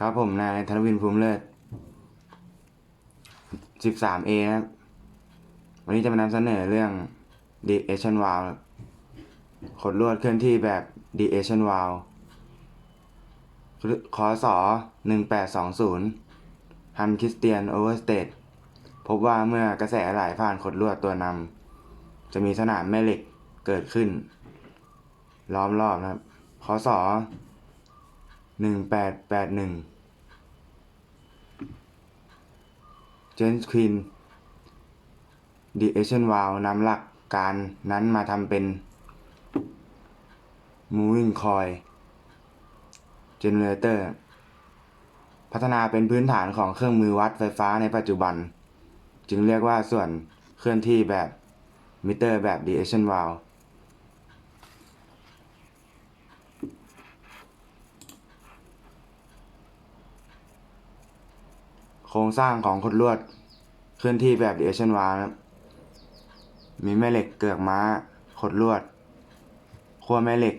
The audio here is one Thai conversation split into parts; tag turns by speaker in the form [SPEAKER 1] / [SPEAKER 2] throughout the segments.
[SPEAKER 1] ครับผมนายธนวินภูมิเลิศ 13A ครับ วันนี้จะมานำเสนอเรื่อง The Asian Wall ขดลวดเคลื่อนที่แบบ The Asian Wall คศ1820ฮันคริสเตียนโอเวอร์สเตทพบว่าเมื่อกระแสไหลผ่านขดลวดตัวนำจะมีสนามแม่เหล็กเกิดขึ้น ล้อมรอบนะครับค ศ1881เจนส์ควิน The Asian Wall นำหลักการนั้นมาทำเป็น Moving Coil Generator พัฒนาเป็นพื้นฐานของเครื่องมือวัดไฟฟ้าในปัจจุบัน จึงเรียกว่าส่วนเคลื่อนที่แบบมิเตอร์แบบ The Asian Wall โครงสร้างของขดลวดเคลื่อนที่แบบ The Asian Wall นะครับมีแม่เหล็กเกือกม้าขดลวดขั้วแม่เหล็ก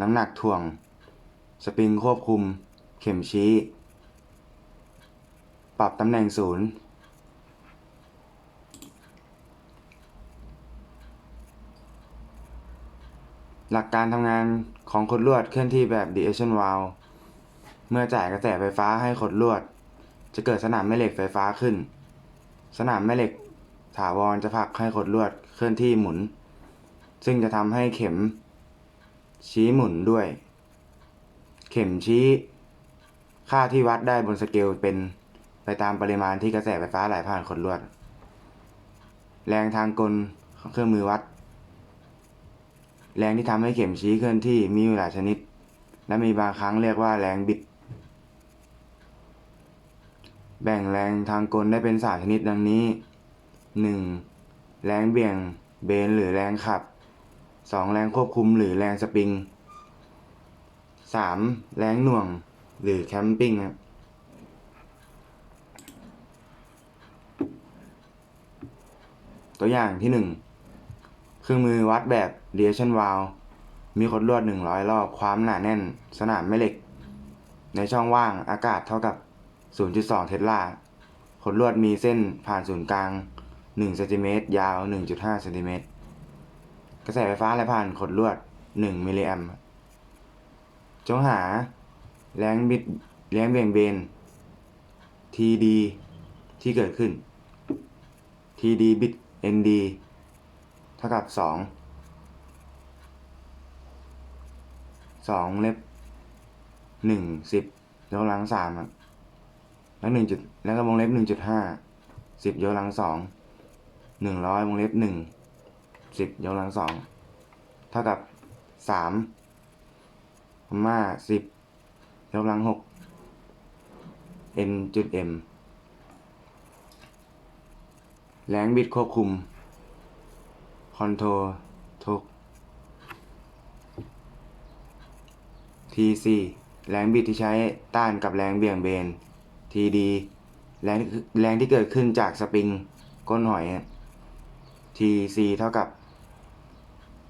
[SPEAKER 1] น้ำหนักถ่วง สปริงควบคุม เข็มชี้ ปรับตำแหน่งศูนย์หลักการทำงานของขดลวดเคลื่อนที่แบบ The Asian Wall เมื่อจ่ายกระแสไฟฟ้าให้ขดลวด จะเกิดสนามแม่เหล็กไฟฟ้าขึ้น สนามแม่เหล็กถาวรจะผลักให้ขดลวดเคลื่อนที่หมุน ซึ่งจะทำให้เข็ม ชี้หมุนด้วย เข็มชี้ ค่าที่วัดได้บนสเกลเป็นไปตามปริมาณที่กระแสไฟฟ้าไหลผ่านขดลวด แรงทางกลของเครื่องมือวัด แรงที่ทำให้เข็มชี้เคลื่อนที่มีอยู่หลายชนิด และมีบางครั้งเรียกว่าแรงบิด แบ่งแรงทางกลได้เป็นสามชนิดดังนี้ 1. แรงเบี่ยงเบนหรือแรงขับ 2. แรงควบคุมหรือแรงสปริง 3. แรงหน่วงหรือแคมปิ้งครับตัวอย่างที่ 1 เครื่องมือวัดแบบ r e a c t i o n valve มีขดลวด 100 รอบ ความหนาแน่น สนามแม่เหล็ก ในช่องว่างอากาศเท่ากับ 0.2 เทสลาขดลวดมีเส้นผ่านศูนย์กลาง 1 เซนติเมตร ยาว 1.5 เซนติเมตร กระแสไฟฟ้าไหลผ่านขดลวด 1 มิลลิแอมป์จงหาแรงบิดแรงเบี่ยงเบน TD ที่เกิดขึ้น TD บิด ND เท่ากับ 2 2 เล็บ 1 10ยกกำลัง3ครับ แล้วหนึ่งจุดแล้วก็วงเล็บหนึ่งจุดห้าสิบยกกำลังสองหนึ่งร้อยวงเล็บหนึ่งสิบยกกำลังสองเท่ากับสามคอมมาสิบยกกำลังหก n จุด m แรงบิดควบคุม คอนโทรทุก TC แรงบิดที่ใช้ต้านกับแรงเบี่ยงเบน TD แรงแรงที่เกิดขึ้นจากสปริงก้นหอย TC เท่ากับ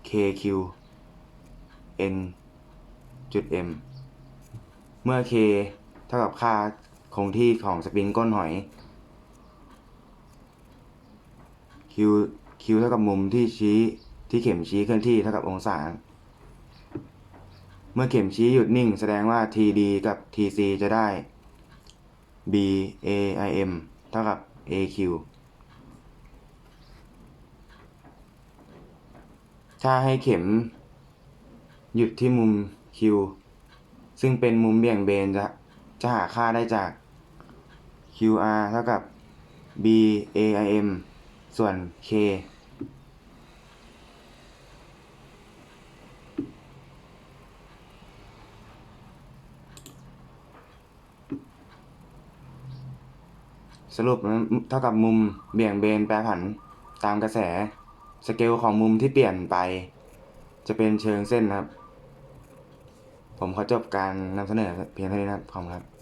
[SPEAKER 1] KQ N จุด M เมื่อ K เท่ากับค่าคงที่ของสปริงก้นหอย Q Q เท่ากับมุมที่ชี้ที่เข็มชี้เคลื่อนที่เท่ากับองศา เมื่อเข็มชี้หยุดนิ่งแสดงว่า TD กับ TC จะได้ B A I M เท่ากับ A Q ถ้าให้เข็ม หยุดที่มุม Q ซึ่งเป็นมุมเบี่ยงเบนจะจะหาค่าได้จาก QR เท่ากับ B A I M ส่วน K สรุปนเท่ากับมุมเบี่ยงเบนแปรผันตามกระแส สเกลของมุมที่เปลี่ยนไป จะเป็นเชิงเส้นครับ ผมขอจบการนำเสนอเพียงเท่านี้นะครับขอบคุณครับ